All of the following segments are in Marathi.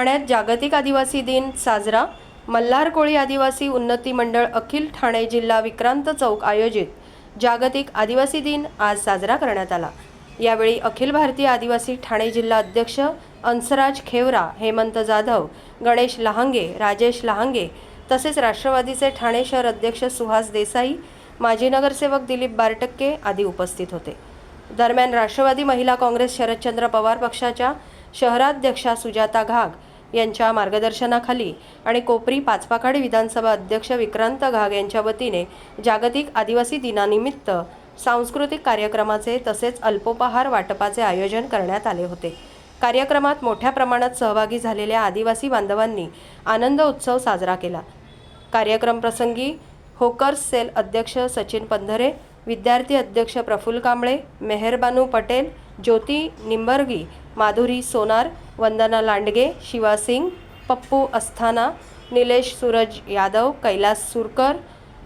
ठाण्यात जागतिक आदिवासी दिन साजरा. मल्हार कोळी आदिवासी उन्नती मंडळ अखिल ठाणे जिल्हा विक्रांत चौक आयोजित. जागतिक आदिवासी दिन आज साजरा करण्यात आला. यावेळी अखिल भारतीय आदिवासी ठाणे जिल्हा अध्यक्ष अंसराज खेवरा हेमंत जाधव गणेश लहांगे राजेश लहांगे तसेच राष्ट्रवादीचे ठाणे शहर अध्यक्ष सुहास देसाई माजी नगरसेवक दिलीप बारटक्के आदी उपस्थित होते. दरम्यान राष्ट्रवादी महिला काँग्रेस शरदचंद्र पवार पक्षाच्या शहराध्यक्षा सुजाता घाग यांच्या मार्गदर्शनाखाली आणि कोपरी पाचपाखाडी विधानसभा अध्यक्ष विक्रांत घाग यांच्या वतीने जागतिक आदिवासी दिनानिमित्त सांस्कृतिक कार्यक्रमाचे तसेच अल्पोपहार वाटपाचे आयोजन करण्यात आले होते. कार्यक्रमात मोठ्या प्रमाणात सहभागी झालेल्या आदिवासी बांधवांनी आनंद उत्सव साजरा केला. कार्यक्रम प्रसंगी होकर्स सेल अध्यक्ष सचिन पंधरे विद्यार्थी अध्यक्ष प्रफुल्ल कांबळे मेहरबानू पटेल ज्योती निंबर्गी माधुरी सोनार वंदना लांडगे शिवा सिंग पप्पू अस्थाना निलेश सूरज यादव कैलास सुरकर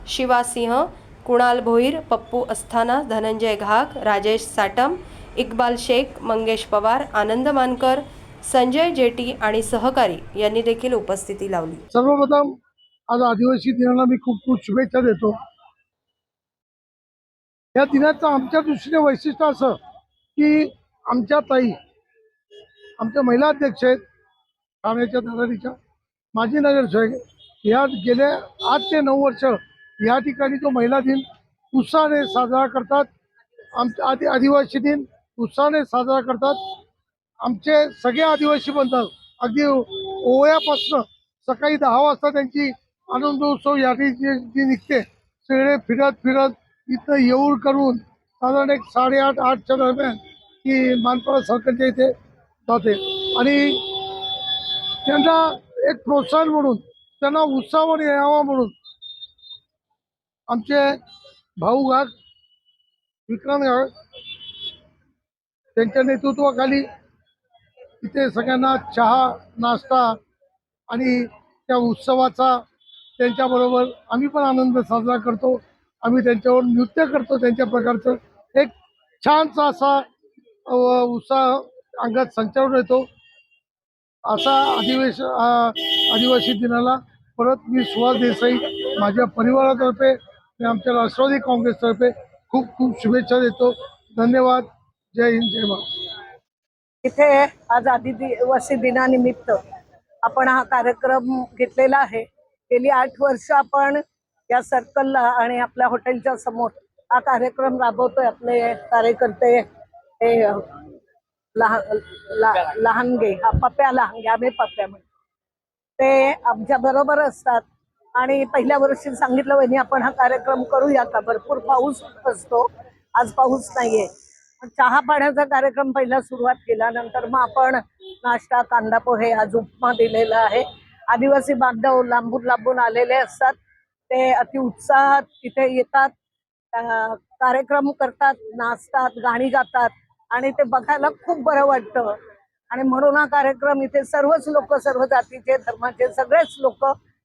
शिवा सिंह कुणाल भोईर पप्पू अस्थाना धनंजय घाग राजेश साटम इक्बाल शेख मंगेश पवार आनंद मानकर संजय जेटी आणि सहकारी यांनी देखील उपस्थिती लावली. सर्वप्रथम आज आदिवासी दिनाला मी खूप खूप शुभेच्छा देतो. या दिनाचं आमच्या दृष्टीने वैशिष्ट्य असं की आमच्या ताई आमच्या महिला अध्यक्ष आहेत ठाण्याच्या तलारीच्या माजी नगरसेवक या गेल्या आठ ते नऊ वर्ष या ठिकाणी तो महिला दिन उत्साहाने साजरा करतात. आमच्या आदि आदिवासी दिन उत्साहाने साजरा करतात. आमचे सगळे आदिवासी बनतात अगदी ओव्यापासनं सकाळी दहा वाजता त्यांची आनंदोत्सव यादी जी जी निघते सगळे फिरत फिरत इथं येऊर करून साधारण एक साडेआठ आठच्या दरम्यान की मानपाडा सरकारच्या इथे जाते. आणि त्यांना एक प्रोत्साहन म्हणून त्यांना उत्साहाने यावा म्हणून आमचे भाऊ घाग विक्रांत घाग त्यांच्या नेतृत्वाखाली इथे सगळ्यांना चहा नाश्ता आणि त्या उत्सवाचा त्यांच्याबरोबर आम्ही पण आनंद साजरा करतो. आम्ही त्यांच्यावर नृत्य करतो. त्यांच्या प्रकारचं एक छानसा असा उत्साह अंगात संचारून येतो असा अधिवेश आदिवासी दिनाला परत मी सुहास देसाई माझ्या परिवारातर्फे आणि आमच्या राष्ट्रवादी काँग्रेसतर्फे खूप खूप शुभेच्छा देतो. धन्यवाद. जय हिंद जय महाराष्ट्र इथे आज आदिवासी दिनानिमित्त आपण हा कार्यक्रम घेतलेला आहे. गेली आठ वर्ष आपण या सर्कलला आणि आपल्या हॉटेलच्या समोर हा कार्यक्रम राबवतोय. आपले कार्यकर्ते हे लहान लहानगे हा पप्प्या लहानगे आम्ही पप्प्या म्हणतो. ते आमच्या बरोबर असतात. आणि पहिल्या वर्षी सांगितलं वहिनी आपण हा कार्यक्रम करूया का? भरपूर पाऊस असतो. आज पाऊस नाहीये. चहा पाण्याचा कार्यक्रम पहिला सुरुवात केला. नंतर मग आपण नाश्ता कांदा पोहे आज उपमा दिलेला आहे. आदिवासी बांधव लांबून लांबून आलेले असतात. ते अति उत्साहात तिथे येतात. कार्यक्रम करतात नाचतात गाणी गातात. आणि ते बघायला खूप बरं वाटतं. आणि म्हणून हा कार्यक्रम इथे सर्वच लोक सर्व जातीचे धर्माचे सगळेच लोक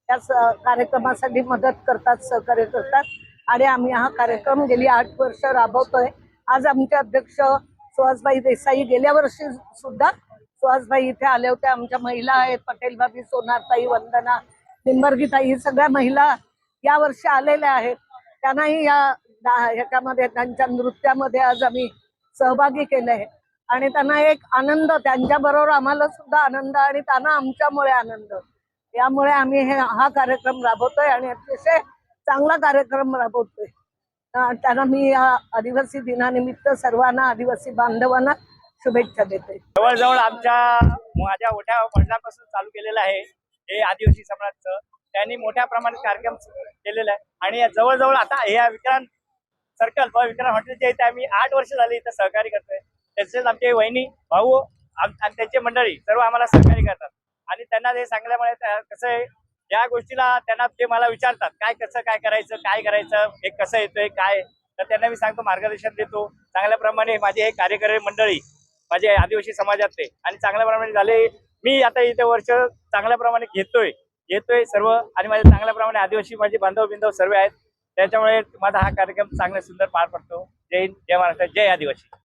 या कार्यक्रमासाठी मदत करतात सहकार्य करतात. आणि आम्ही हा कार्यक्रम गेली आठ वर्ष राबवतोय. आज आमचे अध्यक्ष सुहासबाई देसाई गेल्या वर्षी सुद्धा सुहासबाई इथे आल्या होत्या आमच्या महिला आहेत पटेल भाभी सोनारताई वंदना निंबर्गीताई सगळ्या महिला या वर्षी आलेल्या आहेत. त्यांनाही या ह्याच्यामध्ये त्यांच्या नृत्यामध्ये आज आम्ही सहभागी केलंय. आणि त्यांना एक आनंद त्यांच्या बरोबर आम्हाला सुद्धा आनंद आणि त्यांना आमच्यामुळे आनंद. यामुळे आम्ही हे हा कार्यक्रम राबवतोय आणि अतिशय चांगला कार्यक्रम राबवतोय. त्यांना मी या आदिवासी दिनानिमित्त सर्वांना आदिवासी बांधवांना शुभेच्छा देते. जवळजवळ आमच्या माझ्या मोठ्या वडिलांपासून चालू केलेलं आहे हे आदिवासी समाजाचं. त्यांनी मोठ्या प्रमाणात कार्यक्रम केलेला आहे. आणि जवळजवळ आता हे विक्रांत सर्कल विक्रम विक्रांत हॉटेलच्या इथे आम्ही आठ वर्ष झाले इथं सहकार्य करतोय. तसेच आमचे वहिनी भाऊ आणि त्यांचे मंडळी सर्व आम्हाला सहकार्य करतात. आणि त्यांना हे सांगल्यामुळे कसं आहे या गोष्टीला त्यांना ते मला विचारतात काय कसं काय करायचं काय करायचं हे कसं येतोय काय? तर त्यांना मी सांगतो मार्गदर्शन देतो. चांगल्याप्रमाणे माझे हे कार्यकारी मंडळी माझे आदिवासी समाजातले आणि चांगल्याप्रमाणे झाले मी आता इथे वर्ष चांगल्या प्रमाणे घेतोय घेतोय सर्व. आणि माझे चांगल्याप्रमाणे आदिवासी माझे बांधव बिंधव सर्व आहेत. त्याच्यामुळे माझा हा कार्यक्रम चांगला सुंदर पार पडतो. जय हिंद जय महाराष्ट्र जय आदिवासी.